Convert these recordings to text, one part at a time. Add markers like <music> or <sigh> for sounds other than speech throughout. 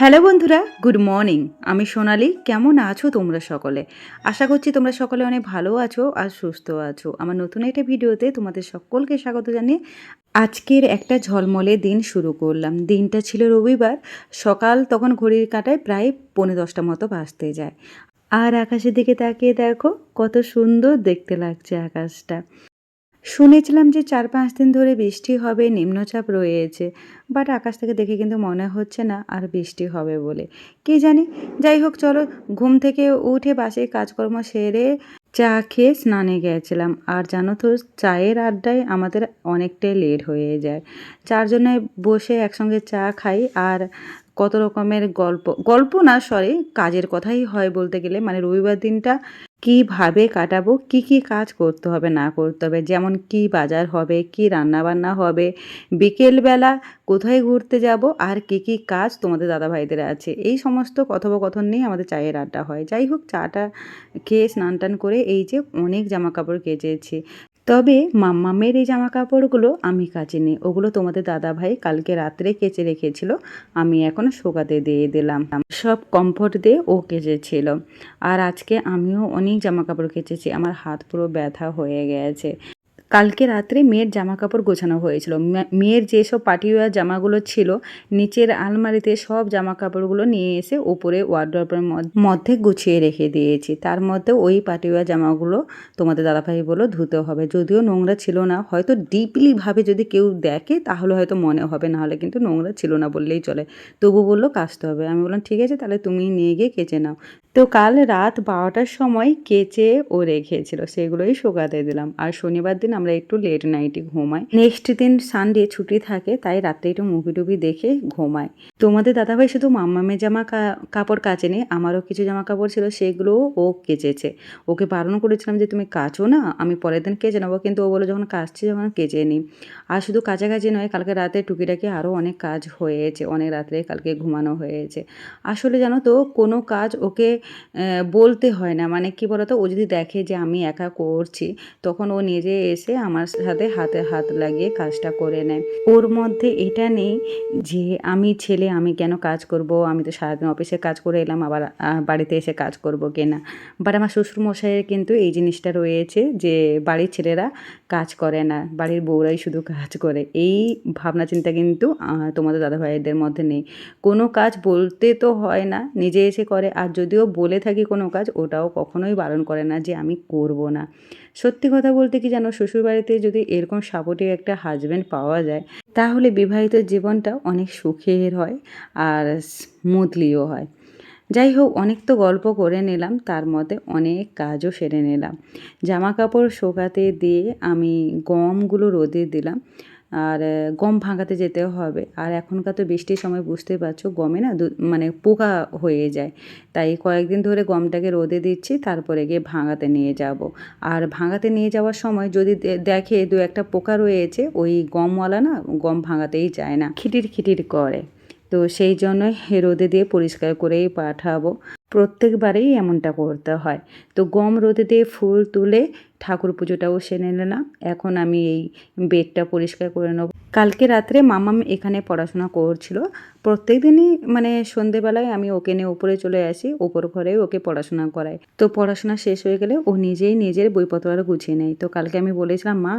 Hello বন্ধুরা, good morning. আমি সোনালি, কেমন আছো তোমরা সকলে? আশা করছি তোমরা সকলে অনেক ভালো আছো আর সুস্থ আছো। আমার নতুন একটা ভিডিওতে তোমাদের সকলকে স্বাগত জানিয়ে আজকের একটা ঝলমলে দিন শুরু করলাম। দিনটা ছিল রবিবার, সকাল তখন ঘড়ির কাঁটায় প্রায় পৌনে দশটা মতো বাজতে যায়। আর আকাশের দিকে তাকিয়ে দেখো, কত সুন্দর দেখতে লাগছে আকাশটা। শুনেছিলাম যে চার পাঁচ দিন ধরে বৃষ্টি হবে, নিম্নচাপ রয়েছে বাট আকাশ থেকে দেখে কিন্তু মনে হচ্ছে না আর বৃষ্টি হবে বলে। কে জানি? যাই হোক, চলো ঘুম থেকে উঠে বাসে কাজকর্ম সেরে চা খেয়ে স্নানে গেছিলাম। আর জানো তো, চায়ের আড্ডায় আমাদের অনেকটাই লেট হয়ে যায়। চারজনে বসে একসঙ্গে চা খাই আর কত রকমের গল্প গল্প না সরি কাজের কথাই হয় বলতে গেলে। মানে রবিবার দিনটা কীভাবে কাটাবো, কি কি কাজ করতে হবে, না করতে হবে, যেমন কি বাজার হবে, কি রান্নাবান্না হবে, বিকেলবেলা কোথায় ঘুরতে যাব, আর কি কি কাজ তোমাদের দাদাভাইদের আছে। এই সমস্ত কথোপকথন নিয়ে আমাদের চায়ের আড্ডা হয়। যাই হোক, চাটা খেয়ে স্নান টান করে এই যে অনেক জামা কাপড় কেচেছি। তবে মাম্মামের এই জামা কাপড়গুলো আমি কাচিনি ওগুলো তোমাদের দাদা ভাই কালকে রাত্রে কেচে রেখেছিল। আমি এখন শোকাতে দিয়ে দিলাম। সব কমফোর্ট দিয়ে ও কেচেছিল। আর আজকে আমিও অনেক জামা কাপড় কেচেছি। আমার হাত পুরো ব্যথা হয়ে গেছে। কালকে রাত্রে মেয়ের জামা কাপড় গোছানো হয়েছিল। মেয়ের যেসব পাটিওয়ার জামাগুলো ছিল, নিচের আলমারিতে সব জামা কাপড়গুলো নিয়ে এসে ওপরে ওয়ার্ড্রপের মধ্যে গুছিয়ে রেখে দিয়েছি। তার মধ্যে ওই পাটিওয়ার জামাগুলো তোমাদের দাদাভাই বলো ধুতে হবে। যদিও নোংরা ছিল না, হয়তো ডিপলিভাবে যদি কেউ দেখে, তাহলে হয়তো মনে হবে না হলে কিন্তু নোংরা ছিল না বললেই চলে। তবু বলল, কাচতে হবে। আমি বললাম, ঠিক আছে, তাহলে তুমি নিয়ে গিয়ে কেচে নাও। তো কাল রাত বারোটার সময় কেচে ও রেখেছিল, সেগুলোই শুকাতে দিলাম। আর শনিবার দিন আমরা একটু লেট নাইটে ঘুমাই। নেক্সট দিন সানডে ছুটি থাকে, তাই রাত্রে একটু মুভি টুভি দেখে ঘুমাই। তোমাদের দাদাভাই শুধু মাম্মামে জামা কাপড় কাচেনি, আমারও কিছু জামা কাপড় ছিল সেগুলোও ও কেচেছে। ওকে বারণ করেছিলাম যে, তুমি কাচো না? আমি পরের দিন কেচে নেব। কিন্তু ও বলে যখন কাচছি যখন কেচে নিই আর শুধু কাছাকাছি নয়, কালকে রাতে টুকিটাকি আরও অনেক কাজ হয়েছে, অনেক রাত্রে কালকে ঘুমানো হয়েছে। আসলে জানো তো, কোনো কাজ ওকে বলতে হয় না। মানে কি বলতো? ও যদি দেখে যে আমি একা করছি, তখন ও নিজে এসে আমার সাথে হাতে হাত লাগিয়ে কাজটা করে নেয়। ওর মধ্যে এটা নেই যে আমি ছেলে, আমি কেন কাজ করব? আমি তো সারাদিন অফিসে কাজ করে এলাম, আবার বাড়িতে এসে কাজ করব কিনা? বাট আমার শ্বশুরমশাইয়ের কিন্তু এই জিনিসটা রয়েছে যে বাড়ির ছেলেরা কাজ করে না, বাড়ির বউরাই শুধু কাজ করে। এই ভাবনা চিন্তা কিন্তু তোমাদের দাদা ভাইদের মধ্যে নেই। কোনো কাজ বলতে তো হয় না, নিজে এসে করে, আর যদিও বলে থাকি কোনো কাজ, ওটাও কখনোই বারণ করে না যে আমি করব না। সত্যি কথা বলতে কি জানো, শ্বশুরবাড়িতে যদি এরকম সাপোর্টিভ একটা হাজব্যান্ড পাওয়া যায়, তাহলে বিবাহিত জীবনটা অনেক সুখের হয় আর স্মুথলিও হয়। যাই হোক, অনেক তো গল্প করে নিলাম, তার মধ্যে অনেক কাজও সেরে নিলাম। জামা কাপড় শুকাতে দিয়ে আমি গমগুলো রোদে দিলাম। আর গম ভাঙাতে যেতে হবে। আর এখনকার তো বৃষ্টির সময় বুঝতে পারছ, গমে না মানে পোকা হয়ে যায়। তাই কয়েকদিন ধরে গমটাকে রোদে দিচ্ছি, তারপরে গিয়ে ভাঙাতে নিয়ে যাব। আর ভাঙাতে নিয়ে যাওয়ার সময় যদি দেখে দু একটা পোকা রয়েছে, ওই গমওয়ালা না গম ভাঙাতেই চায় না, খিটির খিটির করে। তো সেই জন্যই রোদে দিয়ে পরিষ্কার করেই পাঠাবো। প্রত্যেকবারেই এমনটা করতে হয়। তো গম রোদে দিয়ে ফুল তুলে ঠাকুর পুজোটাও সেরে নিলাম। এখন আমি এই বেডটা পরিষ্কার করে নেব। কালকে রাত্রে মামাম এখানে পড়াশোনা করছিল। প্রত্যেক দিনই মানে সন্ধেবেলায় আমি ওকে নিয়ে উপরে চলে আসি ওপর ঘরে ওকে পড়াশোনা করাই। তো পড়াশোনা শেষ হয়ে গেলে ও নিজেই নিজের বইপত্র আরও গুছিয়ে নেয়। তো কালকে আমি বলেছিলাম, মা,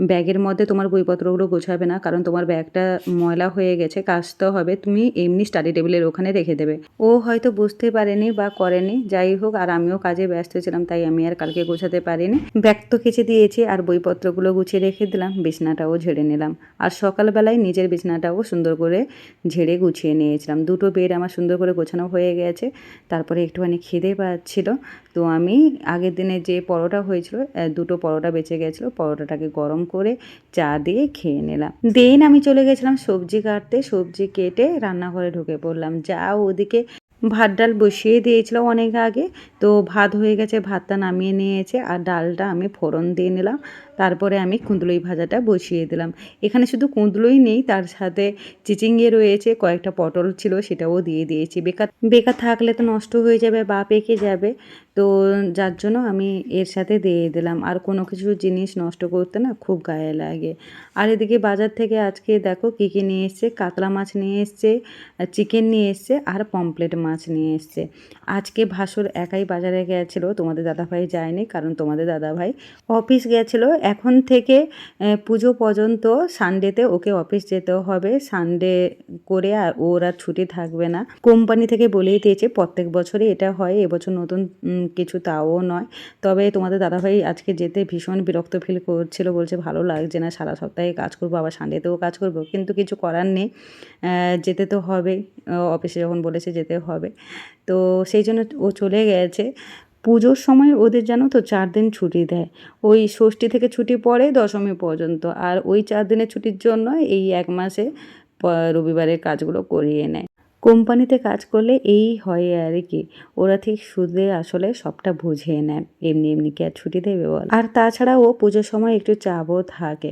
ব্যাগের মধ্যে তোমার বইপত্রগুলো গোছাবে না, কারণ তোমার ব্যাগটা ময়লা হয়ে গেছে, কাচতে হবে। তুমি এমনি স্টাডি টেবিলের ওখানে রেখে দেবে। ও হয়তো বুঝতে পারেনি বা করেনি। যাই হোক, আর আমিও কাজে ব্যস্ত ছিলাম, তাই আমি আর কালকে গোছাতে পারিনি। ব্যাগ তো কেচে দিয়েছি আর বইপত্রগুলো গুছিয়ে রেখে দিলাম, বিছনাটাও ঝেড়ে নিলাম। আর সকালবেলায় নিজের বিছনাটাও সুন্দর করে ঝেড়ে গুছিয়ে নিয়েছিলাম। দুটো বেড আমার সুন্দর করে গোছানো হয়ে গেছে, তারপরে একটুখানি খিদে পাচ্ছিল। তো আমি আগের দিনে যে পরোটা হয়েছিল দুটো পরোটা বেঁচে গেছিল, পরোটাটাকে গরম করে চা দিয়ে খেয়ে নিলাম। দেন আমি চলে গেছিলাম সবজি কাটতে। সবজি কেটে রান্নাঘরে ঢুকে পড়লাম। যা ওদিকে ভাত ডাল বসিয়ে দিয়েছিল অনেক আগে। তো ভাত হয়ে গেছে, ভাতটা নামিয়ে নিয়েছে আর ডালটা আমি ফোড়ন দিয়ে নিলাম। তারপরে আমি কুঁদলুই ভাজাটা বসিয়ে দিলাম। এখানে শুধু কুঁদলুই নেই, তার সাথে চিচিঙ্গে রয়েছে, কয়েকটা পটল ছিল সেটাও দিয়ে দিয়েছি। বেকার বেকার থাকলে তো নষ্ট হয়ে যাবে বা পেকে যাবে। তো যার জন্য আমি এর সাথে দিয়ে দিলাম। আর কোনো কিছু জিনিস নষ্ট করতে না খুব গায়ে লাগে। আর এদিকে বাজার থেকে আজকে দেখো কী কী নিয়ে এসছে? কাতলা মাছ নিয়ে এসছে, চিকেন নিয়ে এসছে আর পমপ্লেট মাছ নিয়ে এসছে। আজকে ভাসুর একাই বাজারে গেছিল, তোমাদের দাদাভাই যায়নি কারণ তোমাদের দাদাভাই অফিস গেছিল। এখন থেকে পুজো পর্যন্ত সানডেতে ওকে অফিস যেতে হবে। সানডে করে আর ওর আর ছুটি থাকবে না। কোম্পানি থেকে বলেই দিয়েছে, প্রত্যেক বছরই এটা হয়, এবছর নতুন কিছু তাও নয়। তবে তোমাদের দাদাভাই আজকে যেতে ভীষণ বিরক্ত ফিল করছিল, বলছে ভালো লাগছে না, সারা সপ্তাহে কাজ করব, আবার সানডেতেও কাজ করব, কিন্তু কিছু করার নেই। যেতে তো হবে অফিসে যখন বলেছে যেতে হবে। তো সেই জন্য ও চলে গেছে। পুজোর সময় ওদের জানো তো চার দিন ছুটি দেয়। ওই ষষ্ঠী থেকে ছুটি পড়ে দশমী পর্যন্ত, আর ওই চার দিনের ছুটির জন্য এই এক মাসে রবিবারের কাজগুলো করিয়ে নেয়। কোম্পানিতে কাজ করলে এই হয় আর কি। ওরা ঠিক সুদে আসলে সবটা বুঝিয়ে নেয়। এমনি এমনি কি আর ছুটি দেবে বল? আর তাছাড়া ও পুজোর সময় একটু চাপও থাকে।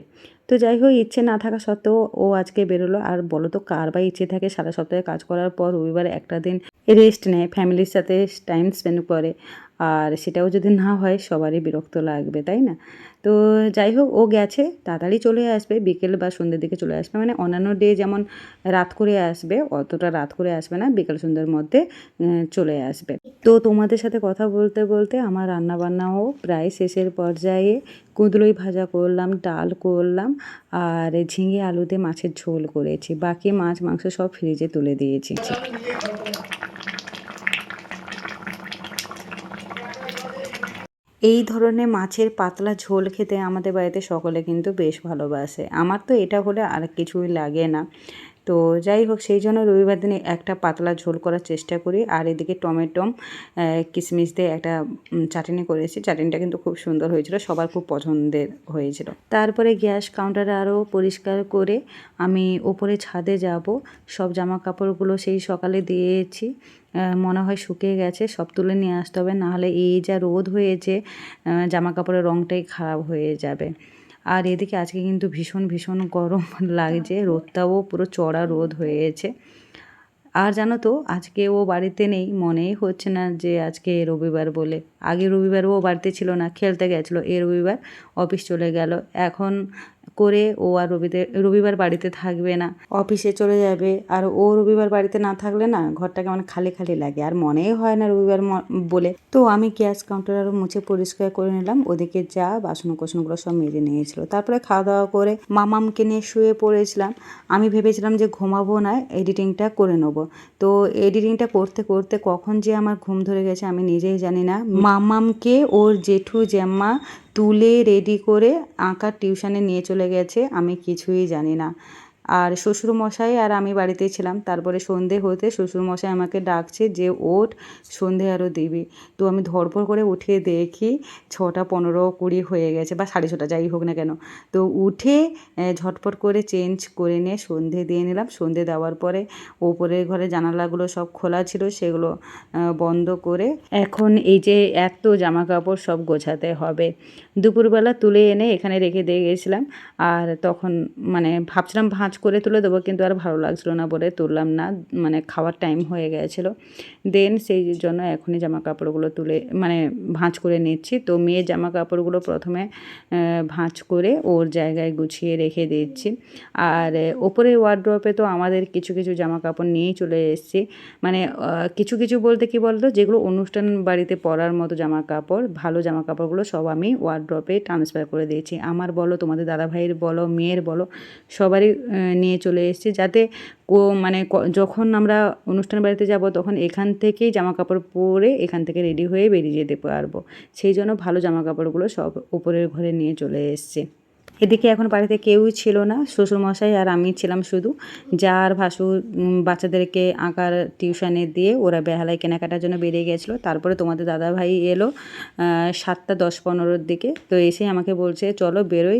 তো যাই হোক, ইচ্ছে না থাকা সত্ত্বেও ও আজকে বেরোলো। আর বলো তো, কার বা ইচ্ছে থাকে সারা সপ্তাহে কাজ করার পর রবিবার একটা দিন রেস্ট নেয়? ফ্যামিলির সাথে টাইম স্পেন্ড করে। আর সেটাও যদি না হয়, সবারই বিরক্ত লাগবে, তাই না? তো যাই হোক, ও গেছে, তাড়াতাড়ি চলে আসবে, বিকেল বা সন্ধ্যের দিকে চলে আসবে। মানে অন্যান্য ডে যেমন রাত করে আসবে, অতটা রাত করে আসবে না, বিকেল সন্ধ্যের মধ্যে চলে আসবে। তো তোমাদের সাথে কথা বলতে বলতে আমার রান্নাবান্নাও প্রায় শেষের পর্যায়ে কুঁদলুই ভাজা করলাম, ডাল করলাম, আর ঝিঙে আলুতে মাছের ঝোল করেছি। বাকি মাছ, মাংস সব ফ্রিজে তুলে দিয়েছি। এই ধরনের মাছের পাতলা ঝোল খেতে আমাদের বাড়িতে সকলে কিন্তু বেশ ভালোবাসে। আমার তো এটা হলে আর কিছুই লাগে না। তো যাই হোক, সেই জন্য রবিবার দিনে একটা পাতলা ঝোল করার চেষ্টা করি। আর এদিকে টমেটো কিশমিশ দিয়ে একটা চাটনি করেছি। চাটনিটা কিন্তু খুব সুন্দর হয়েছিল, সবার খুব পছন্দের হয়েছিল। তারপরে গ্যাস কাউন্টার আরও পরিষ্কার করে আমি ওপরে ছাদে যাব। সব জামা কাপড়গুলো সেই সকালে দিয়েছি। মনে হয় শুকিয়ে গেছে, সব তুলে নিয়ে আসতে হবে। নাহলে এই যা রোদ হয়েছে জামা কাপড়ের রঙটাই খারাপ হয়ে যাবে। আর এদিকে আজকে কিন্তু ভীষণ ভীষণ গরম <laughs> লাগছে। রোদটাও পুরো চড়া রোদ হয়েছে। আর জানো তো, আজকে ও বাড়িতে নেই, মনেই হচ্ছে না যে আজকে রবিবার বলে। আগে রবিবার ও বাড়িতে ছিল না, খেলতে গেছিল, এ রবিবার অফিস চলে গেল। এখন করে ও আর রবিতে রবিবার বাড়িতে থাকবে না। অফিসে চলে যাবে আর ও রবিবার বাড়িতে না থাকলে না ঘরটা কেমন খালি খালি লাগে। আর মনেই হয় না রবিবার বলে। তো আমি গ্যাস কাউন্টার আরও মুছে পরিষ্কার করে নিলাম। ওদিকে যা বাসন কোসনগুলো সব মেজে নিয়েছিল। তারপরে খাওয়া দাওয়া করে মামামকে নিয়ে শুয়ে পড়েছিলাম। আমি ভেবেছিলাম যে ঘুমাবো না, এডিটিংটা করে নেব। তো এডিটিংটা করতে করতে কখন যে আমার ঘুম ধরে গেছে আমি নিজেই জানি না। মামামকে ওর জেঠু জ্যাম্মা তুলে রেডি করে আঁকার টিউশানে নিয়ে চলে গেছে আমি কিছুই জানি না। আর শ্বশুরমশাই আর আমি বাড়িতেই ছিলাম। তারপরে সন্ধে হতে শ্বশুরমশাই আমাকে ডাকছে যে, ওঠ, সন্ধে আরও দিবি। তো আমি ধরপড় করে উঠে দেখি ছটা পনেরো কুড়ি হয়ে গেছে বা সাড়ে ছটা যাই হোক না কেন। তো উঠে ঝটপট করে চেঞ্জ করে নিয়ে সন্ধে দিয়ে নিলাম। সন্ধে দেওয়ার পরে ওপরের ঘরে জানালাগুলো সব খোলা ছিল, সেগুলো বন্ধ করে এখন এই যে এত জামা কাপড় সব গোছাতে হবে। দুপুরবেলা তুলে এনে এখানে রেখে দিয়ে গেছিলাম। আর তখন মানে ভাবছিলাম ভাঁজ করে তুলে দেবো কিন্তু আর ভালো লাগছিল না বলে তুললাম না। মানে খাওয়ার টাইম হয়ে গেছিল। দেন সেই জন্য এখনই জামা কাপড়গুলো তুলে মানে ভাঁজ করে নিচ্ছি। তো মেয়ের জামা কাপড়গুলো প্রথমে ভাঁজ করে ওর জায়গায় গুছিয়ে রেখে দিচ্ছি। আর আহ, ওপরের ওয়ার্ড্রপে তো আমাদের কিছু কিছু জামা কাপড় নিয়েই চলে এসেছি। মানে কিছু কিছু বলতে কি বলতো যেগুলো অনুষ্ঠান বাড়িতে পরার মতো জামা কাপড় ভালো জামা কাপড়গুলো সব আমি ওয়ার্ড্রপে ট্রান্সফার করে দিয়েছি। আমার বলো তোমাদের দাদা ভাইয়ের বলো মেয়ের বলো সবারই নিয়ে চলে এসেছি যাতে মানে যখন আমরা অনুষ্ঠান বাড়িতে যাব তখন এখান থেকেই জামা কাপড় পরে এখান থেকে রেডি হয়ে বেরিয়ে যেতে পারব। সেই জন্য ভালো জামা কাপড়গুলো সব উপরের ঘরে নিয়ে চলে এসেছি। এদিকে এখন বাড়িতে কেউই ছিল না শ্বশুরমশাই আর আমি ছিলাম শুধু। যার ভাসুর উম, বাচ্চাদেরকে আঁকার টিউশনে দিয়ে ওরা বেহালায় কেনাকাটার জন্য বেরিয়ে গেছিল তারপরে তোমাদের দাদা ভাই এলো সাতটা দশ পনেরোর দিকে। তো এসে আমাকে বলছে চলো বেরোই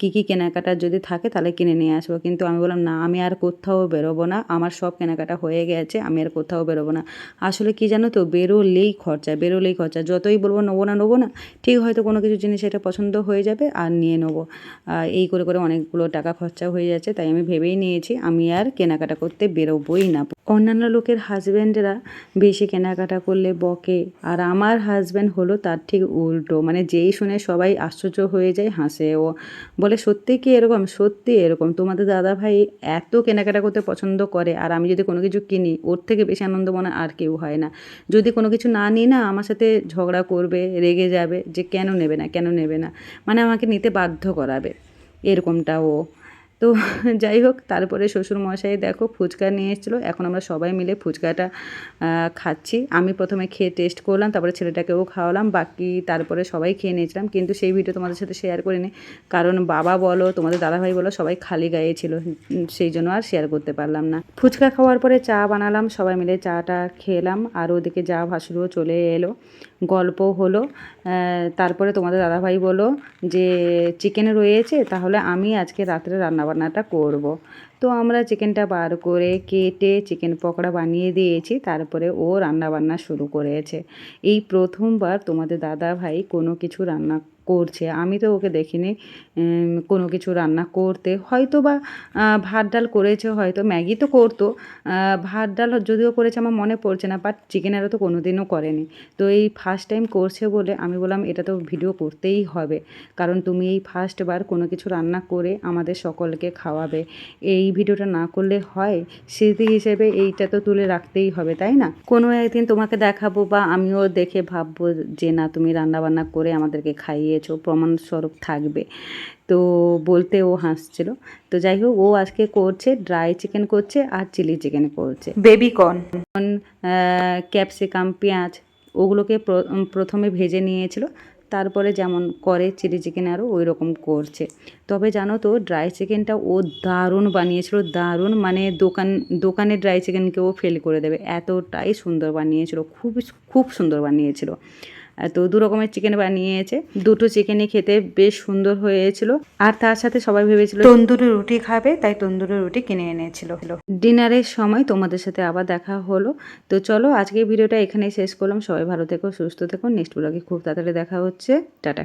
কী কী কেনাকাটার যদি থাকে তাহলে কিনে নিয়ে আসব। কিন্তু আমি বললাম না আমি আর কোথাও বেরোবো না আমার সব কেনাকাটা হয়ে গেছে আমি আর কোথাও বেরোবো না। আসলে কি জানো তো বেরোলেই খরচা বেরোলেই খরচা। যতই বলব নেব না নেব না। ঠিক হয়তো কোনো কিছু জিনিস এটা পছন্দ হয়ে যাবে আর নিয়ে নেব। আর এই করে করে অনেকগুলো টাকা খরচা হয়ে যাচ্ছে, তাই আমি ভেবেই নিয়েছি আমি আর কেনাকাটা করতে বেরোবই না। অন্যান্য লোকের হাজব্যান্ডরা বেশি কেনাকাটা করলে বকে, আর আমার হাজব্যান্ড হলো তার ঠিক উল্টো মানে যেই শুনে সবাই আশ্চর্য হয়ে যায়, হাসে। ও বলে, সত্যি কি এরকম? সত্যি এরকম। তোমাদের দাদা ভাই এত কেনাকাটা করতে পছন্দ করে, আর আমি যদি কোনো কিছু কিনি, ওর থেকে বেশি আনন্দ মনে আর কেউ হয় না। যদি কোনো কিছু না নিই না, আমার সাথে ঝগড়া করবে, রেগে যাবে, যে কেন নেবে না, কেন নেবে না? মানে আমাকে নিতে বাধ্য করাবে। এরকমটা ও তো <laughs> যাই হোক তারপরে শ্বশুর মশাই দেখো ফুচকা নিয়ে এসেছিল। এখন আমরা সবাই মিলে ফুচকাটা খাচ্ছি। আমি প্রথমে খেয়ে টেস্ট করলাম, তারপরে ছেলেটাকেও খাওয়ালাম। বাকি তারপরে সবাই খেয়ে নিয়েছিলাম। কিন্তু সেই ভিডিও তোমাদের সাথে শেয়ার করিনি। কারণ বাবা বলো, তোমাদের দাদাভাই বলো, সবাই খালি গায়ে ছিল। সেই জন্য আর শেয়ার করতে পারলাম না। ফুচকা খাওয়ার পরে চা বানালাম। সবাই মিলে চাটা খেলাম। আর ওদিকে যা ভাসুরও চলে এলো। গল্প হলো তারপরে তোমাদের দাদাভাই বলো যে চিকেন রয়েছে, তাহলে আমি আজকে রাত্রে রান্নাবান্নাটা করব। তো আমরা চিকেনটা বার করে কেটে চিকেন পকোড়া বানিয়ে দিয়েছি, তারপরে ও রান্নাবান্না শুরু করেছে এই প্রথমবার তোমাদের দাদাভাই কোনো কিছু রান্না করছে। আমি তো ওকে দেখিনি কোনো কিছু রান্না করতে। হয়তো বা ভাত ডাল করেছে, হয়তো ম্যাগি তো করতো। ভাত ডাল যদিও করেছে, আমার মনে পড়ছে না বাট চিকেনেরও তো কোনো দিনও করেনি। তো এই ফার্স্ট টাইম করছে বলে আমি বললাম, এটা তো ভিডিও করতেই হবে। কারণ তুমি এই ফার্স্ট বার কোনো কিছু রান্না করে আমাদের সকলকে খাওয়াবে। এই ভিডিওটা না করলে হয়, স্মৃতি হিসেবে এইটা তো তুলে রাখতেই হবে, তাই না? কোনো একদিন তোমাকে দেখাবো বা আমিও দেখে ভাববো যে, না, তুমি রান্না বান্না করে আমাদেরকে খাইয়েছো প্রমাণস্বরূপ থাকবে। তো বলতে ও হাসছিল। তো যাই হোক ও আজকে করছে ড্রাই চিকেন করছে আর চিলি চিকেন করছে। বেবি কর্ন ক্যাপসিকাম পেঁয়াজ ওগুলোকে প্র- প্রথমে ভেজে নিয়েছিল। তারপরে যেমন করে চিলি চিকেন আরও ওই রকম করছে। তবে জানো তো ড্রাই চিকেনটা ও দারুণ বানিয়েছিল দারুণ মানে দোকান দোকানে ড্রাই চিকেনকেও ফেল করে দেবে। এতটাই সুন্দর বানিয়েছিল খুব খুব সুন্দর বানিয়েছিল। তো দু রকমের চিকেন বানিয়েছে। দুটো চিকেনই খেতে বেশ সুন্দর হয়েছিল। আর তার সাথে সবাই ভেবেছিল তন্দুরি রুটি খাবে তাই তন্দুরি রুটি কিনে এনেছিল। ডিনারের সময় তোমাদের সাথে আবার দেখা হলো। তো চলো আজকে ভিডিওটা এখানেই শেষ করলাম। সবাই ভালো থেকো সুস্থ থেকো। নেক্সট ব্লগে খুব তাড়াতাড়ি দেখা হচ্ছে। টাটা।